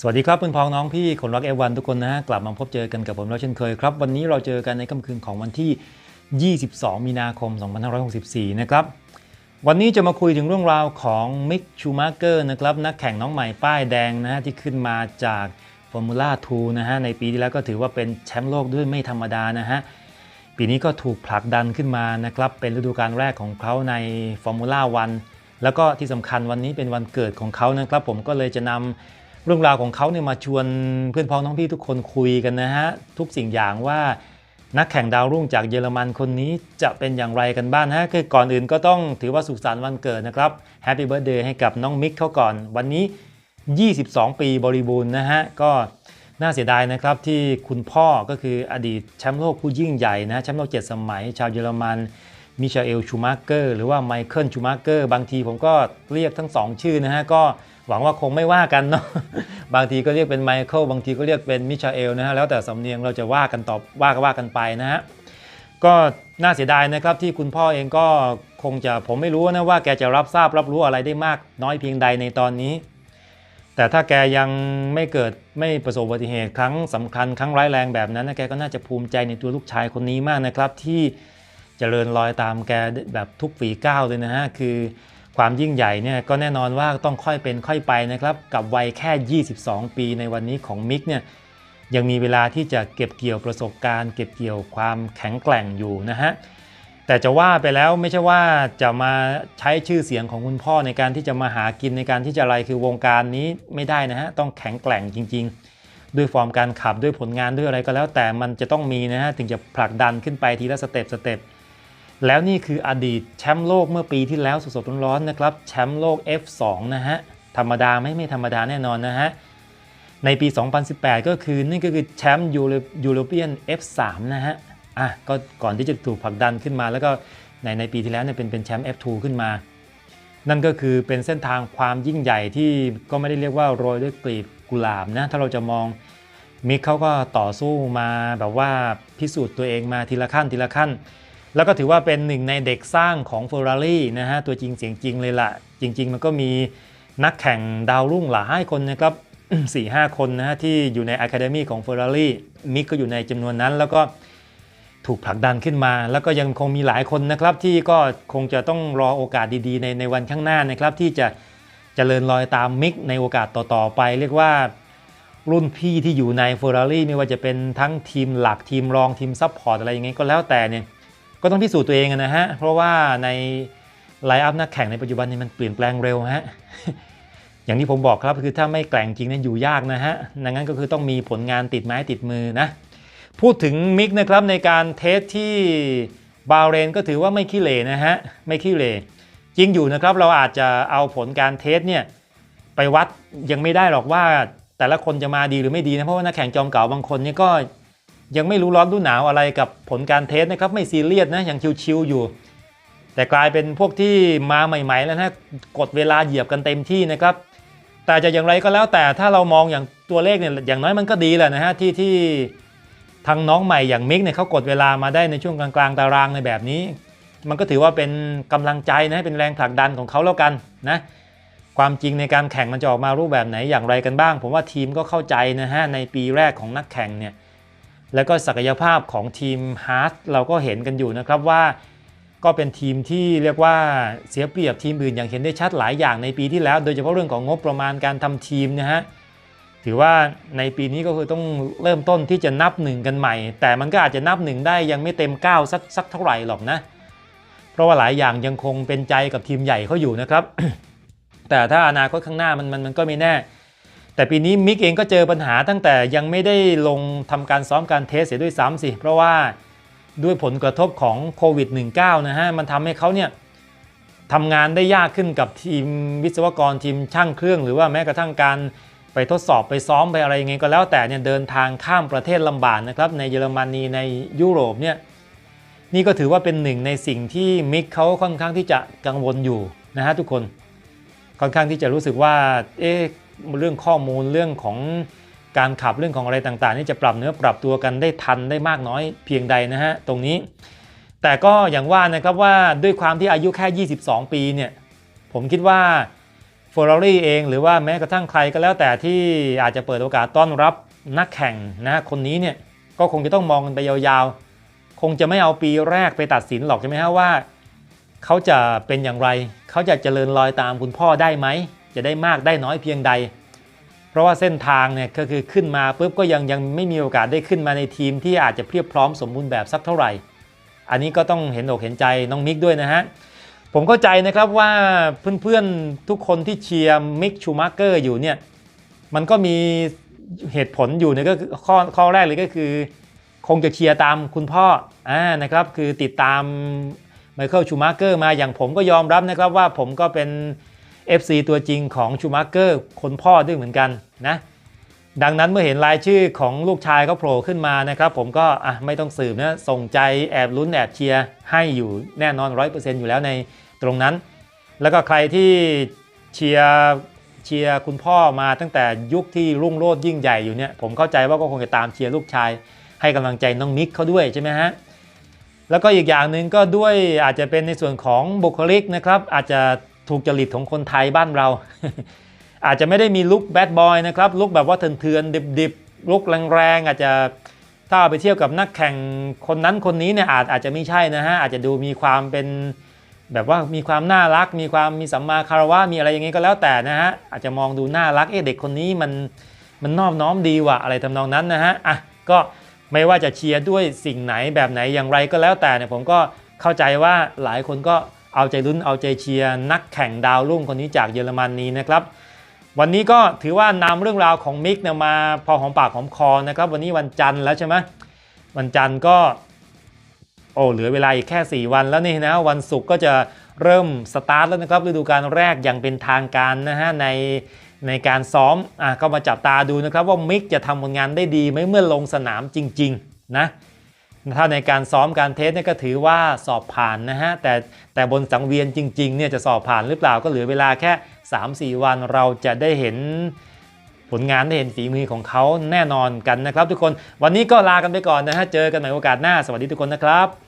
สวัสดีครับเพื่อนพ้องน้องพี่คนรักเอวันทุกคนนะฮะกลับมาพบเจอกันกับผมแล้วเช่นเคยครับ วันนี้เราเจอกันในค่ำคืนของวันที่ 22 มีนาคม 2564 นะครับ วันนี้จะมาคุยถึงเรื่องราวของมิกชูมาเกอร์นะครับนักแข่งน้องใหม่ป้ายแดงนะฮะที่ขึ้นมาจากฟอร์มูล่า2นะฮะในปีที่แล้วก็ถือว่าเป็นแชมป์โลกด้วยไม่ธรรมดานะฮะปีนี้ก็ถูกผลักดันขึ้นมานะครับเป็นฤดูกาลแรกของเขาในฟอร์มูล่าวันแล้วก็ที่สำคัญวันนี้เป็นวันเกิดของเขานะครับผมก็เลยจะนำ เรื่องราวของเขาเนี่ยมาชวนเพื่อนพ้องน้องพี่ทุกคนคุยกันนะฮะ ทุกสิ่งอย่างว่านักแข่งดาวรุ่งจากเยอรมันคนนี้จะเป็นอย่างไรกันบ้างฮะคือก่อนอื่นก็ต้องถือว่าสุขสันต์วันเกิดนะครับแฮปปี้เบิร์ดเดย์ให้กับน้องมิกเขาก่อน วันนี้ 22 ปีบริบูรณ์นะฮะ ก็น่าเสียดายนะครับที่คุณพ่อก็คืออดีตแชมป์โลกผู้ยิ่งใหญ่นะแชมป์โลก 7 สมัย ชาวเยอรมัน มิชาเอลชูมาเกอร์หรือว่าไมเคิลชูมาเกอร์บางทีผมก็เรียกทั้งสองชื่อนะฮะ ก็หวังว่าคงไม่ว่ากันเนาะบางทีก็เรียกเป็นไมเคิลบางทีก็เรียกเป็นมิชาเอลนะฮะ แล้วแต่สำเนียงเราจะว่ากันตอบว่าก็ว่ากันไปนะฮะ ก็น่าเสียดายนะครับที่คุณพ่อเองก็คงจะผมไม่รู้นะว่าแกจะรับทราบรับรู้อะไรได้มากน้อยเพียงใดในตอนนี้ แต่ถ้าแกยังไม่เกิดไม่ประสบอุบัติเหตุครั้งสำคัญครั้งร้ายแรงแบบนั้นนะแกก็น่าจะภูมิใจในตัวลูกชายคนนี้มากนะครับที่ เจริญรอยตามแกแบบทุกฝีก้าวเลยนะฮะ คือความยิ่งใหญ่เนี่ยก็แน่นอนว่าต้องค่อยเป็นค่อยไปนะครับ กับวัยแค่ 22 ปีในวันนี้ของมิกเนี่ยยังมีเวลาที่จะเก็บเกี่ยวประสบการณ์ เก็บเกี่ยวความแข็งแกร่งอยู่นะฮะแต่จะว่าไปแล้วไม่ใช่ว่าจะมาใช้ชื่อเสียงของคุณพ่อในการที่จะมาหากินในการที่จะอะไรคือวงการนี้ไม่ได้นะฮะต้องแข็งแกร่งจริง ๆ ด้วยฟอร์มการขับด้วยผลงานด้วยอะไรก็แล้วแต่มันจะต้องมีนะฮะถึงจะผลักดันขึ้นไปทีละสเต็ปสเต็ป แล้วนี่คืออดีตแชมป์โลกเมื่อปีที่แล้วสดๆร้อนๆนะครับแชมป์โลก F2 นะฮะธรรมดาไม่ไม่ธรรมดาแน่นอนนะฮะในปี 2018 ก็คือนี่ก็คือแชมป์ยูโรเปียน F3 นะฮะอะก็ก่อนที่จะถูกผลักดันขึ้นมา แล้วก็ในในปีที่แล้วเนี่ยเป็นเป็นแชมป์ F2 ขึ้นมา นั่นก็คือเป็นเส้นทางความยิ่งใหญ่ที่ก็ไม่ได้เรียกว่าโรยด้วยกลีบกุหลาบนะถ้าเราจะมองมิกเขาก็ต่อสู้มาแบบว่าพิสูจน์ตัวเองมาทีละขั้นทีละขั้น แล้วก็ถือว่าเป็นหนึ่งในเด็กสร้างของ Ferrari นะฮะ ตัวจริงเสียงจริงเลยล่ะ จริง ๆ มันก็มีนักแข่งดาวรุ่งหลายคนนะครับ4-5คนนะฮะ ที่อยู่ใน Academy ของ Ferrari มิกก็อยู่ในจำนวนนั้น แล้วก็ถูกผลักดันขึ้นมา แล้วก็ยังคงมีหลายคนนะครับที่ก็คงจะต้องรอโอกาสดีๆ ในในวันข้างหน้านะครับที่จะจะเจริญรอยตามมิกในโอกาสต่อๆไป เรียกว่ารุ่นพี่ที่อยู่ใน Ferrari ไม่ว่าจะเป็นทั้งทีมหลักทีมรองทีมซัพพอร์ตอะไรอย่างเงี้ยก็แล้วแต่เนี่ย ก็ต้องพิสูจน์ตัวเองนะฮะ เพราะว่าในไลน์อัพนักแข่งในปัจจุบันนี้มันเปลี่ยนแปลงเร็วฮะ อย่างที่ผมบอกครับคือถ้าไม่แกร่งจริงนั้นอยู่ยากนะฮะ ดังนั้นก็คือต้องมีผลงานติดไม้ติดมือนะ พูดถึงมิกนะครับในการเทสที่บาเรนก็ถือว่าไม่ขี้เหร่นะฮะ ไม่ขี้เหร่จริงอยู่นะครับเราอาจจะเอาผลการเทสเนี่ยไปวัดยังไม่ได้หรอกว่าแต่ละคนจะมาดีหรือไม่ดีนะเพราะว่านักแข่งจอมเก่าบางคนนี่ก็ ยังไม่รู้ร้อนรู้หนาวอะไรกับผลการเทสนะครับไม่ซีเรียสนะยังชิวๆอยู่ แต่กลายเป็นพวกที่มาใหม่ๆแล้วนะกดเวลาเหยียบกันเต็มที่นะครับแต่จะอย่างไรก็แล้วแต่ถ้าเรามองอย่างตัวเลขเนี่ยอย่างน้อยมันก็ดีแหละนะฮะที่ที่ทางน้องใหม่อย่างมิกเนี่ยเขากดเวลามาได้ในช่วงกลางๆตารางในแบบนี้ มันก็ถือว่าเป็นกำลังใจนะเป็นแรงผลักดันของเขาแล้วกันนะความจริงในการแข่งมันจะออกมารูปแบบไหนอย่างไรกันบ้าง ผมว่าทีมก็เข้าใจนะฮะในปีแรกของนักแข่งเนี่ย แล้วก็ศักยภาพของทีมฮาร์ดเราก็เห็นกันอยู่นะครับว่า ก็เป็นทีมที่เรียกว่าเสียเปรียบทีมอื่นอย่างเห็นได้ชัดหลายอย่างในปีที่แล้ว โดยเฉพาะเรื่องของงบประมาณการทำทีมนะฮะถือว่าในปีนี้ก็คือต้องเริ่มต้นที่จะนับหนึ่งกันใหม่ แต่มันก็อาจจะนับหนึ่งได้ยังไม่เต็ม9สักสักเท่าไหร่หรอกนะ เพราะว่าหลายอย่างยังคงเป็นใจกับทีมใหญ่เขาอยู่นะครับ แต่ถ้าอนาคตข้างหน้ามันมันมันก็ไม่แน่ แต่ปีนี้มิกเองก็เจอปัญหาตั้งแต่ยังไม่ได้ลงทำการซ้อมการเทสเสียด้วยซ้ำสิ เพราะว่าด้วยผลกระทบของโควิด -19 นะฮะ มันทำให้เขาเนี่ยทำงานได้ยากขึ้นกับทีมวิศวกรทีมช่างเครื่อง หรือว่าแม้กระทั่งการไปทดสอบไปซ้อมไปอะไรยังไงก็แล้วแต่เนี่ยเดินทางข้ามประเทศลำบากนะครับ ในเยอรมนีในยุโรปเนี่ยนี่ก็ถือว่าเป็นหนึ่งในสิ่งที่มิกเขาค่อนข้างที่จะกังวลอยู่นะฮะทุกคนค่อนข้างที่จะรู้สึกว่าเอ๊ะ เรื่องข้อมูลเรื่องของการขับเรื่องของอะไรต่างๆ นี่จะปรับเนื้อปรับตัวกันได้ทันได้มากน้อยเพียงใดนะฮะตรงนี้ แต่ก็อย่างว่านะครับว่าด้วยความที่อายุแค่ 22 ปีเนี่ยผมคิดว่าเฟอร์รารี่เอง หรือว่าแม้กระทั่งใครก็แล้วแต่ที่อาจจะเปิดโอกาสต้อนรับนักแข่งนะคนนี้เนี่ยก็คงจะต้องมองกันไปยาวๆ คงจะไม่เอาปีแรกไปตัดสินหรอกใช่ไหมฮะว่า เขาจะเป็นอย่างไร เขาจะเจริญรอยตามคุณพ่อได้ไหม จะได้มากได้น้อยเพียงใด เพราะว่าเส้นทางเนี่ยก็คือขึ้นมาปุ๊บก็ยังยังไม่มีโอกาสได้ขึ้นมาในทีมที่อาจจะเพียบพร้อมสมบูรณ์แบบสักเท่าไหร่ อันนี้ก็ต้องเห็นอกเห็นใจน้องมิกด้วยนะฮะผมเข้าใจนะครับว่าเพื่อนๆทุกคนที่เชียร์มิกชูมาเกอร์อยู่เนี่ยมันก็มีเหตุผลอยู่เนี่ยก็คือข้อข้อแรกเลยก็คือ คงจะเชียร์ตามคุณพ่ออ่านะครับคือติดตามไมเคิลชูมาเกอร์มาอย่างผมก็ยอมรับนะครับว่าผมก็เป็น FC ตัวจริงของชูมาเกอร์คนพ่อด้วยเหมือนกันนะดังนั้นเมื่อเห็นรายชื่อของลูกชายเขาโผล่ขึ้นมานะครับ ผมก็อะไม่ต้องสืบนะส่งใจแอบลุ้นแอบเชียร์ให้อยู่แน่นอน 100%อยู่แล้วในตรงนั้น แล้วก็ใครที่เชียร์เชียร์คุณพ่อมาตั้งแต่ยุคที่รุ่งโรจน์ยิ่งใหญ่อยู่เนี่ยผมเข้าใจว่าก็คงจะตามเชียร์ลูกชาย ให้กำลังใจน้องมิกเขาด้วยใช่ไหมฮะแล้วก็อีกอย่างหนึ่งก็ด้วยอาจจะเป็นในส่วนของบุคลิกนะครับอาจจะ ถูกจริตของคนไทยบ้านเรา อาจจะไม่ได้มีลุคแบดบอยนะครับลุคแบบว่าเถื่อนๆดิบๆลุคแรงๆอาจจะถ้าเอาไปเทียบกับนักแข่งคนนั้นคนนี้เนี่ยอาจอาจจะไม่ใช่นะฮะอาจจะดูมีความเป็นแบบว่ามีความน่ารัก มีความมีสัมมาคารวะมีอะไรอย่างงี้ก็แล้วแต่นะฮะอาจจะมองดูน่ารักเอ๊ะเด็กคนนี้มันมันนอบน้อมดีว่ะอะไรทำนองนั้นนะฮะอะก็ไม่ว่าจะเชียร์ด้วยสิ่งไหนแบบไหนอย่างไรก็แล้วแต่เนี่ยผมก็เข้าใจว่าหลายคนก็ เอาใจลุ้นเอาใจเชียร์นักแข่งดาวรุ่งคนนี้จากเยอรมนนีนะครับ วันนี้ก็ถือว่านำเรื่องราวของมิกเนี่ยมาพอหอมปากหอมคอนะครับ วันนี้วันจันทร์แล้วใช่ไหมวันจันทร์ก็โอ้เหลือเวลาอีกแค่ 4 วันแล้วนี่นะ วันศุกร์ก็จะเริ่มสตาร์ทแล้วนะครับฤดูกาลแรกอย่างเป็นทางการนะฮะในในการซ้อมอะก็มาจับตาดูนะครับว่ามิกจะทำผลงานได้ดีไหมเมื่อลงสนามจริง ๆ นะ ถ้าในการซ้อมการเทสเนี่ยก็ถือว่าสอบผ่านนะฮะแต่แต่บนสังเวียนจริงๆเนี่ยจะสอบผ่านหรือเปล่าก็เหลือเวลาแค่ 3-4 วันเราจะได้เห็นผลงานได้เห็นฝีมือของเขาแน่นอนกันนะครับ ทุกคนวันนี้ก็ลากันไปก่อนนะฮะเจอกันใหม่โอกาสหน้าสวัสดีทุกคนนะครับ